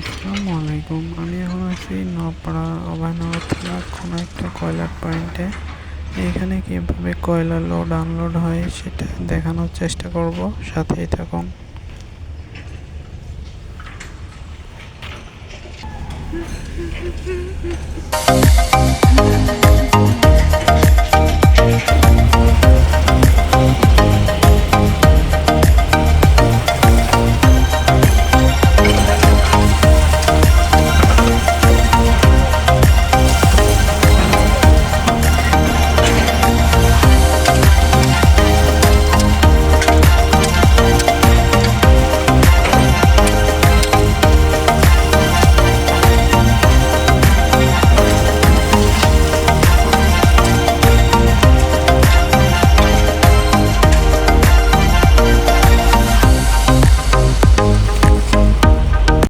আসসালামু আলাইকুম আমি এখন আছি নপাড়া অভয়নগর থানার কোনো একটা কয়লার পয়েন্টে। এখানে কীভাবে কয়লা লোড আনলোড হয় সেটা দেখানোর চেষ্টা করব। সাথেই থাকুন।